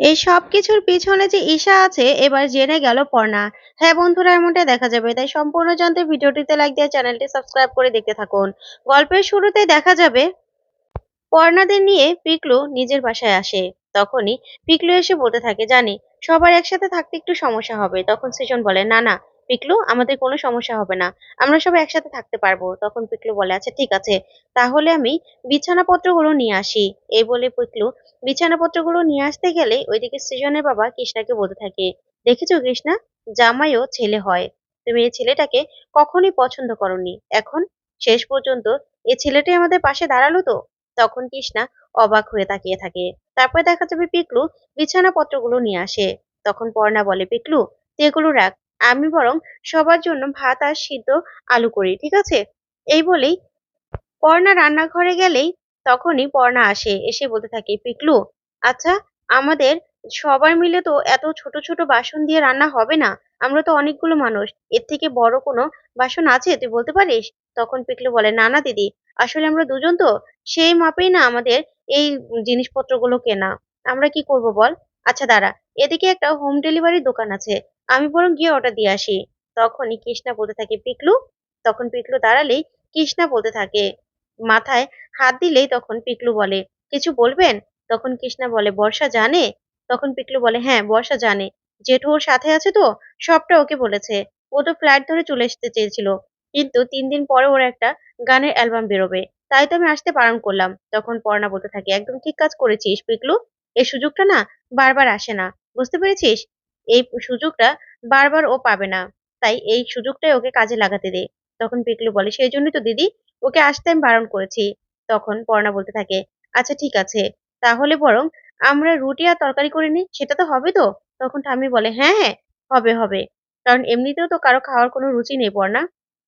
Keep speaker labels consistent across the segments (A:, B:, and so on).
A: এই সব কিছুর পিছনে যে ঈশা আছে, এবার জেনে গেল পর্ণা। হ্যাঁ বন্ধুরা এমনটা দেখা যাবে। তাই সম্পূর্ণ জানতে ভিডিওটিতে লাইক দিয়ে চ্যানেলটি সাবস্ক্রাইব করে দেখতে থাকুন। গল্পের শুরুতে দেখা যাবে, পর্ণাদের নিয়ে পিকলু নিজের বাসায় আসে। তখনই পিকলু এসে বলতে থাকে, জানি, সবার একসাথে থাকতে একটু সমস্যা হবে। তখন সৃজন বলে, না না পিকলু, আমাদের কোনো সমস্যা হবে না। আমরা সবাই একসাথে থাকতে পারব। তখন পিকলু বলে আচ্ছা ঠিক আছে। তাহলে আমি বিছানাপত্রগুলো নিয়ে আসি। এই বলে পিকলু বিছানাপত্রগুলো নিয়ে আসতে গেলে ওইদিকে সৃজনের বাবা কৃষ্ণাকে বলতে থাকে, দেখেছ কৃষ্ণা? জামাইও ছেলে হয়। তুমি এই ছেলেটাকে কখনোই পছন্দ করনি। এখন শেষ পর্যন্ত এই ছেলেটাই আমাদের পাশে দাঁড়াল তো? তখন কৃষ্ণা অবাক হয়ে তাকিয়ে থাকে। তারপরে দেখা যাবে পিকলু বিছানাপত্রগুলো নিয়ে আসে। তখন পর্ণা বলে, পিকলু, তুই এগুলো রাখ। আমি বরং সবার জন্য ভাত আর সিদ্ধ আলু করি, ঠিক আছে? এই বলেই পর্ণা রান্নাঘরে গেলেই তখনই পর্ণা আসে, এসে বলতে থাকে, পিকলু আচ্ছা আমাদের সবার মিলে তো এত ছোট ছোট বাসন দিয়ে রান্না হবে না, আমরা তো অনেকগুলো মানুষ, এর থেকে বড় কোনো বাসন আছে, তুই বলতে পারিস? তখন পিকলু বলে, না না, দিদি, আসলে আমরা দুজন তো, সেই মাপেই না আমাদের এই জিনিসপত্রগুলো কেনা, আমরা কি করব বল? আচ্ছা দাঁড়া, এদিকে একটা হোম ডেলিভারি দোকান আছে আমি বরং গিয়ে অর্ডার দিয়ে আসি। তখনই কৃষ্ণা বলতে থাকে, পিকলু। তখন পিকলু দাঁড়ালেই কৃষ্ণা বলতে থাকে, মাথায় হাত দিলেই তখন পিকলু বলে, কিছু বলবেন? তখন কৃষ্ণা বলে, বর্ষা জানে? তখন পিকলু বলে হ্যাঁ বর্ষা জানে। জেঠু ওর সাথে আছে তো? সবটা ওকে বলেছে। ও তো ফ্ল্যাট ধরে চলে আসতে চেয়েছিল। কিন্তু তিন দিন পরে ওর একটা গানের অ্যালবাম বেরোবে। তাই তো আমি আসতে বারণ করলাম। তখন পর্ণা বলতে থাকে, একদম ঠিক কাজ করেছিস পিকলু। এই সুযোগটা না বারবার আসে না। বুঝতে পেরেছিস? এই সুযোগটা বারবার ও পাবে না। তাই এই সুযোগটাই ওকে কাজে লাগাতে দে। তখন পিকলু বলে, সেই জন্যই তো দিদি, ওকে আসতে আমি বারণ করেছি। তখন পর্ণা বলতে থাকে আচ্ছা ঠিক আছে। তাহলে বরং আমরা রুটি আর তরকারি করে নিই, সেটা তো হবে তো? তখন ঠাম্মি বলে হ্যাঁ হ্যাঁ হবে হবে। কারণ এমনিতেও তো কারও খাওয়ার কোনো রুচি নেই পর্ণা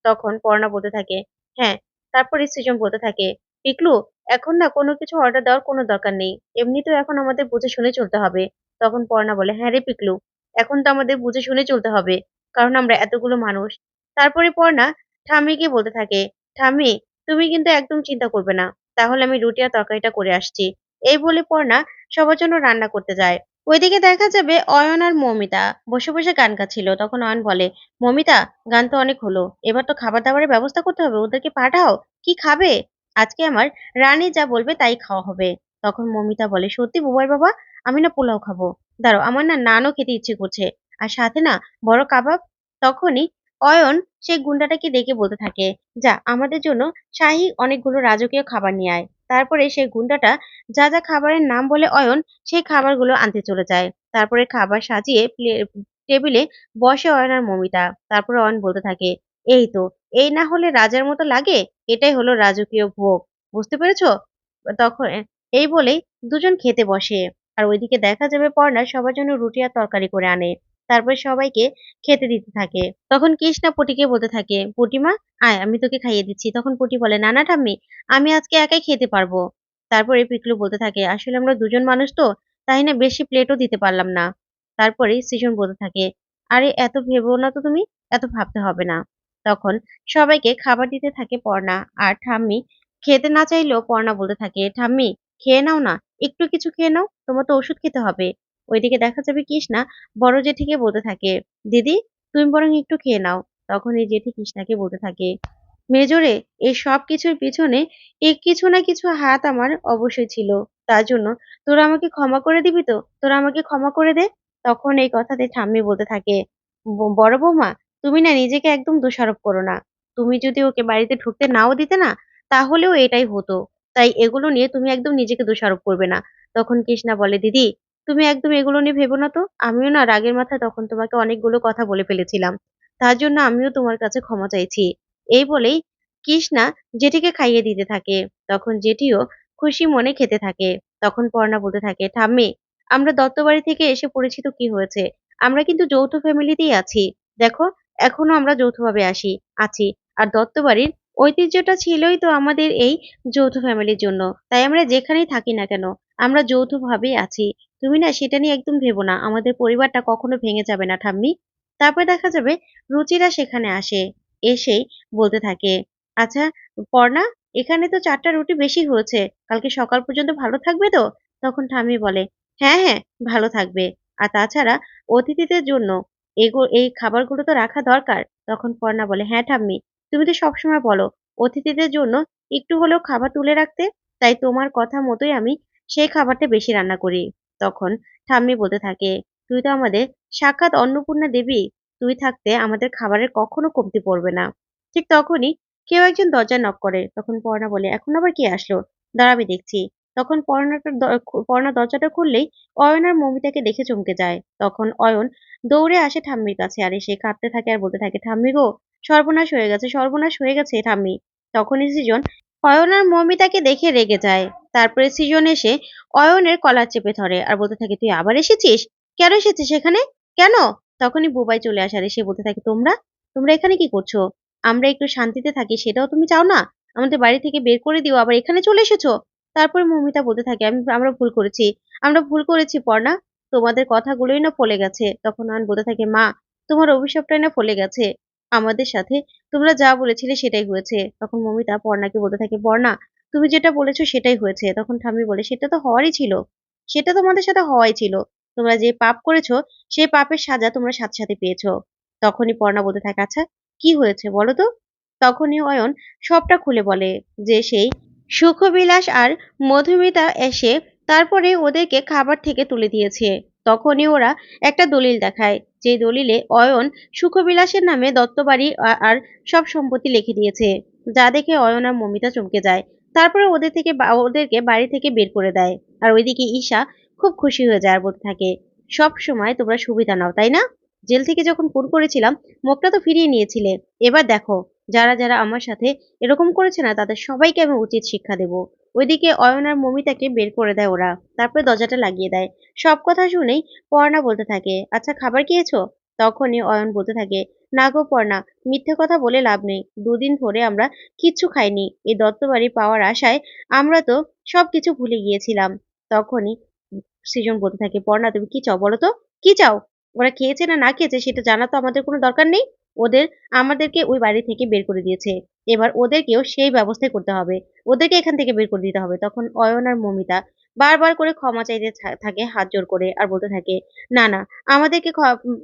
A: তখন পর্ণা বলতে থাকে হ্যাঁ। তারপরে সৃজন বলতে থাকে, পিকলু, এখন না কোনো কিছু অর্ডার দেওয়ার কোনো দরকার নেই। এমনিতেও এখন আমাদের বুঝে শুনে চলতে হবে। তখন পর্ণা বলে হ্যাঁ রে পিকলু। এখন তো আমাদের বুঝে শুনে চলতে হবে, কারণ আমরা এতগুলো মানুষ। তারপরে পর্ণা ঠাম্মিকে বলতে থাকে, ঠাম্মি, তুমি কিন্তু একদম চিন্তা করবে না, তাহলে আমি রুটি আর তরকারিটা করে আসছি। এই বলে পর্ণা সবার জন্য রান্না করতে যায়। ওইদিকে দেখা যাবে অয়ন আর মমিতা। বসে বসে গান গাচ্ছিল, তখন অয়ন বলে, মমিতা, গান তো অনেক হলো, এবার তো খাবার দাবারের ব্যবস্থা করতে হবে, ওদেরকে পাঠাও, কি খাবে? আজকে আমার রানী যা বলবে তাই খাওয়া হবে। তখন মমিতা বলে, সত্যি বুবাই বাবা, আমি না পোলাও খাব। দাঁড়াও, আমার না নানও খেতে ইচ্ছে করছে। আর সাথে না, বড় কাবাব? তখনই অয়ন সেই গুন্ডাটাকে ডেকে বলতে থাকে, যা, আমাদের জন্য শাহী অনেকগুলো রাজকীয় খাবার নিয়ে আয়। তারপরে সেই গুন্ডাটা যা যা খাবারের নাম বলে অয়ন, সেই খাবারগুলো আনতে চলে যায়। তারপরে খাবার সাজিয়ে টেবিলে বসে অয়ন আর মমিতা। তারপরে অয়ন বলতে থাকে, এই তো, এই না হলে রাজার মতো লাগে? এটাই হলো রাজকীয় ভোগ। বুঝতে পেরেছ? তখন, এই বলেই দুজন খেতে বসে। আর ওইদিকে দেখা যাবে পর্ণা সবার জন্য রুটি আর তরকারি করে আনে। তারপর সবাইকে খেতে দিতে থাকে। তখন কৃষ্ণা পটিকে বলতে থাকে, পটিমা, আয়, আমি তোকে খাইয়ে দিচ্ছি। তখন পটি বলে, না না, ঠাম্মি, আমি আজকে একাই খেতে পারব। তারপরে পিকলু বলতে থাকে, আসলে আমরা দুজন মানুষ তো, তাই না বেশি প্লেটও দিতে পারলাম না। তারপরে সৃজন বলতে থাকে, আরে, এত ভেবো না তো তুমি? এত ভাবতে হবে না। তখন সবাইকে খাবার দিতে থাকে পর্ণা। আর ঠাম্মি খেতে না চাইলেও পর্ণা বলতে থাকে, ঠাম্মি, খেয়ে নাও না। একটু কিছু খেয়ে নাও, তোমার তো ওষুধ খেতে হবে। ওইদিকে দেখা যাবে কৃষ্ণা বড় জেঠিকে বলতে থাকে, দিদি, তুমি বরং একটু খেয়ে নাও। তখন এই জেঠি কৃষ্ণাকে বলতে থাকে, মেজরে, এই সব কিছুর পিছনে এই কিছু না কিছু হাত আমার অবশ্যই ছিল। তার জন্য তোরা আমাকে ক্ষমা করে দিবি তো? তোরা আমাকে ক্ষমা করে দে। তখন এই কথাতে ঠাম্মি বলতে থাকে বড় বৌমা, তুমি না নিজেকে একদম দোষারোপ করো না। তুমি যদি ওকে বাড়িতে ঢুকতে নাও দিতে না, তাহলেও এটাই হতো। তাই এগুলো নিয়ে তুমি একদম নিজেকে দোষারোপ করবে না। তখন কৃষ্ণা বলে, দিদি, তুমি একদম এগুলো নিয়ে ভেবো না তো? আমিও না রাগের মাথায় তখন তোমাকে অনেকগুলো কথা বলে ফেলেছিলাম। তার জন্য আমিও তোমার কাছে ক্ষমা চাইছি। এই বলেই কৃষ্ণা জেঠিকে খাইয়ে দিতে থাকে। তখন জেঠিও খুশি মনে খেতে থাকে। তখন পর্ণা বলতে থাকে, ঠাম্মি, আমরা দত্তবাড়ি থেকে এসে পরিচিত কি হয়েছে? আমরা কিন্তু যৌথ ফ্যামিলিতেই আছি। দেখো, এখনও আমরা যৌথভাবে আসি, আছি। আর দত্তবাড়ির ঐতিহ্যটা ছিলই তো আমাদের এই যৌথ ফ্যামিলির জন্য। তাই আমরা যেখানেই থাকি না কেন, আমরা যৌথভাবেই আছি। তুমি না সেটা নিয়ে একদম ভেবো না, আমাদের পরিবারটা কখনো ভেঙে যাবে না, ঠাম্মি। তারপর দেখা যাবে রুচিরা সেখানে আসে এসেই বলতে থাকে আচ্ছা পর্ণা এখানে তো চারটা রুটি বেশি হয়েছে, কালকে সকাল পর্যন্ত ভালো থাকবে তো? তখন ঠাম্মি বলে হ্যাঁ হ্যাঁ ভালো থাকবে। আর তাছাড়া অতিথিদের জন্য এই খাবারগুলো তো রাখা দরকার। তখন পর্ণা বলে হ্যাঁ ঠাম্মি। তুমি তো সবসময় বলো, অতিথিদের জন্য একটু হলেও খাবার তুলে রাখতে? তাই তোমার কথা মতোই আমি সেই খাবারটা বেশি রান্না করি। তখন ঠাম্মি বলতে থাকে, তুই তো আমাদের সাক্ষাৎ অন্নপূর্ণা দেবী, তুই থাকতে আমাদের খাবারের কখনো কমতি পড়বে না। ঠিক তখনই কেউ একজন দরজা নক করে। তখন পর্ণা বলে, এখন আবার কে আসলো? দাঁড়া, আমি দেখছি। তখন পর্ণাটা পর্ণা দরজাটা খুললেই অয়ন আর মমিতাকে দেখে চমকে যায়। তখন অয়ন দৌড়ে আসে ঠাম্মির কাছে, আর এসে কাঁদতে থাকে আর বলতে থাকে, ঠাম্মি গো সর্বনাশ হয়ে গেছে, সর্বনাশ হয়ে গেছে, ঠাম্মি। তখনই সৃজন অয়ন আর মমিতাকে দেখে রেগে যায়। তারপরে সৃজন এসে অয়নের কলার চেপে ধরে আর বলতে থাকে, তুই আবার এসেছিস? কেন এসেছিস এখানে? কেন? তখনই বুবাই চলে আসে আর এসে বলতে থাকে, তোমরা? তোমরা এখানে কি করছ? আমরা একটু শান্তিতে থাকি, সেটাও তুমি চাও না? আমাদের বাড়ি থেকে বের করে দিও, আবার এখানে চলে এসেছ? তারপরে মমিতা বলতে থাকে, আমি, আমরা ভুল করেছি। আমরা ভুল করেছি পর্ণা তোমাদের কথাগুলোই না ফলে গেছে। তখন আন বলতে থাকে, মা, তোমার অভিশাপটাই না ফলে গেছে। আমাদের সাথে। তোমরা যা বলেছিলে সেটাই হয়েছে। তখন মমিতা পর্ণাকে বলতে থাকে, পর্ণা, তুমি যেটা বলেছ সেটাই হয়েছে। তখন ঠাম্মি বলে, সেটা তো হওয়ারই ছিল। সেটা তোমাদের সাথে হওয়াই ছিল। তোমরা যে পাপ করেছ, সেই পাপের সাজা তোমরা সাথে সাথে পেয়েছ। তখনই পর্ণা বলতে থাকে আচ্ছা কি হয়েছে বলো তো? তখনই অয়ন সবটা খুলে বলে যে, সেই সুখবিলাস আর মধুমিতা এসে তারপরে ওদেরকে খাবার থেকে তুলে দিয়েছে। তখনই ওরা একটা দলিল দেখায়, যে দলিলে অয়ন সুখবিলাসের নামে দত্তবাড়ি আর সব সম্পত্তি লিখে দিয়েছে, যা দেখে অয়ন আর মমিতা চমকে যায়। তারপরে ওদের থেকে ওদেরকে বাড়ি থেকে বের করে দেয়। আর ওইদিকে ঈশা খুব খুশি হয়ে যায় আর বলতে থাকে, সব সময় তোমরা সুবিধা নাও, তাই না? জেল থেকে যখন ফোন করেছিলাম, মুখটা তো ফিরিয়ে নিয়েছিলে। এবার দেখো, যারা যারা আমার সাথে এরকম করেছে না, তাদের সবাইকে আমি উচিত শিক্ষা দেব। ওইদিকে অয়ন আর মমিতাকে বের করে দেয় ওরা। তারপরে দরজাটা লাগিয়ে দেয়। সব কথা শুনেই পর্ণা বলতে থাকে আচ্ছা খাবার খেয়েছো? তখনই অয়ন বলতে থাকে, না গো পর্ণা, মিথ্যে কথা বলে লাভ নেই। দুদিন ধরে আমরা কিচ্ছু খাইনি। এই দত্তবাড়ি পাওয়ার আশায় আমরা তো সব কিছু ভুলে গিয়েছিলাম। তখনই সৃজন বলতে থাকে, পর্ণা, তুমি কি চাও বলো তো? কি চাও? ওরা খেয়েছে না না খেয়েছে সেটা জানা তো আমাদের কোনো দরকার নেই। ওদের, আমাদেরকে ওই বাড়ি থেকে বের করে দিয়েছে। এবার ওদেরকেও সেই ব্যবস্থাই করতে হবে। ওদেরকে এখান থেকে বের করে দিতে হবে। তখন অয়ন আর মমিতা বারবার করে ক্ষমা চাইতে থাকে হাত জোর করে আর বলতে থাকে, না না, আমাদেরকে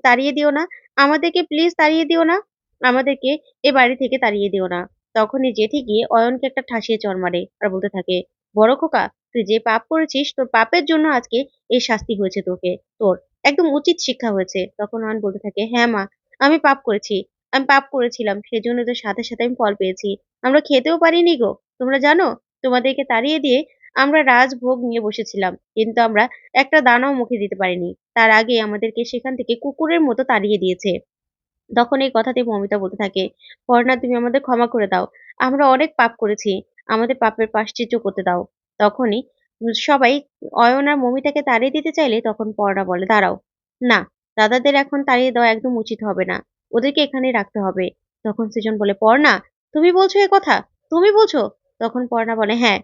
A: তাড়িয়ে দিও না। আমাদেরকে প্লিজ তাড়িয়ে দিও না। আমাদেরকে এ বাড়ি থেকে তাড়িয়ে দিও না। তখনই জেঠি গিয়ে অয়নকে একটা ঠাসিয়ে চর মারে আর বলতে থাকে, বড় খোকা, তুই যে পাপ করেছিস, তোর পাপের জন্য আজকে এই শাস্তি হয়েছে তোকে। তোর একদম উচিত শিক্ষা হয়েছে। তখন অয়ন বলতে থাকে হ্যাঁ মা, আমি পাপ করেছি। আমি পাপ করেছিলাম, সেজন্য তো সাথে সাথে আমি ফল পেয়েছি। আমরা খেতেও পারিনি গো, তোমরা জানো? তোমাদেরকে তাড়িয়ে দিয়ে আমরা রাজভোগ নিয়ে বসেছিলাম, কিন্তু আমরা একটা দানাও মুখে দিতে পারিনি। তার আগে আমাদেরকে সেখান থেকে কুকুরের মতো তাড়িয়ে দিয়েছে। তখন এই কথাতে মমিতা বলতে থাকে, পর্ণা, তুমি আমাদের ক্ষমা করে দাও। আমরা অনেক পাপ করেছি, আমাদের পাপের পাশ্চিত্য করতে দাও। তখনই সবাই অয়ন আর মমিতাকে তাড়িয়ে দিতে চাইলে তখন পর্ণা বলে, দাঁড়াও, না, দাদাদের এখন তাড়িয়ে দেওয়া একদম উচিত হবে না। ওদেরকে এখানে রাখতে হবে। তখন সৃজন বলে, পর্ণা, তুমি বলছো এ কথা? তুমি বলছো? তখন পর্ণা বলে হ্যাঁ।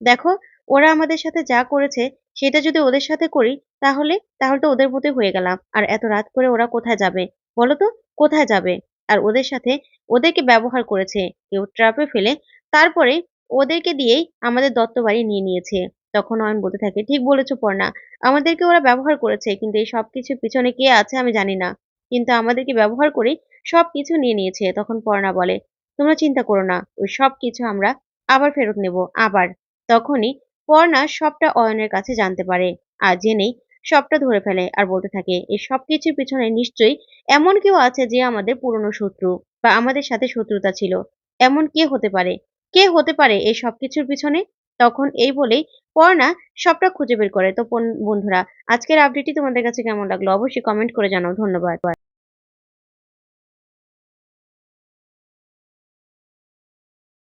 A: দেখো, ওরা আমাদের সাথে যা করেছে, সেটা যদি ওদের সাথে করি, তাহলে তাহলে তো ওদের মতোই হয়ে গেলাম। আর এত রাত করে ওরা কোথায় যাবে? বলো তো, কোথায় যাবে? আর ওদের সাথে ওদেরকে ব্যবহার করেছে। কেউ ট্রাপে ফেলে, তারপরে ওদেরকে দিয়েই আমাদের দত্ত বাড়ি নিয়ে নিয়েছে। তখন অয়ন বলতে থাকে, ঠিক বলেছ পর্ণা, আমাদেরকে ওরা ব্যবহার করেছে, কিন্তু এই সব কিছুর পিছনে কে আছে আমি জানি না। কিন্তু আমাদেরকে ব্যবহার করে সব কিছু নিয়ে নিয়েছে, তখন পর্ণা বলে, তোমরা চিন্তা করো না, ওই সব কিছু আমরা আবার ফেরত নেব, আবার। তখনই পর্ণা সবটা অয়নের কাছে জানতে পারে আর জেনেই সবটা ধরে ফেলে আর বলতে থাকে, এই সব কিছুর পিছনে নিশ্চয়ই এমন কেউ আছে যে আমাদের পুরনো শত্রু বা আমাদের সাথে শত্রুতা ছিল। এমন কে হতে পারে? কে হতে পারে এই সব কিছুর পিছনে? তখন এই বলেই পর্ণা সবটা খুঁজে বের করে। তো বন্ধুরা, আজকের আপডেটটি তোমাদের কাছে কেমন লাগল? অবশ্যই কমেন্ট করে জানাও। ধন্যবাদ।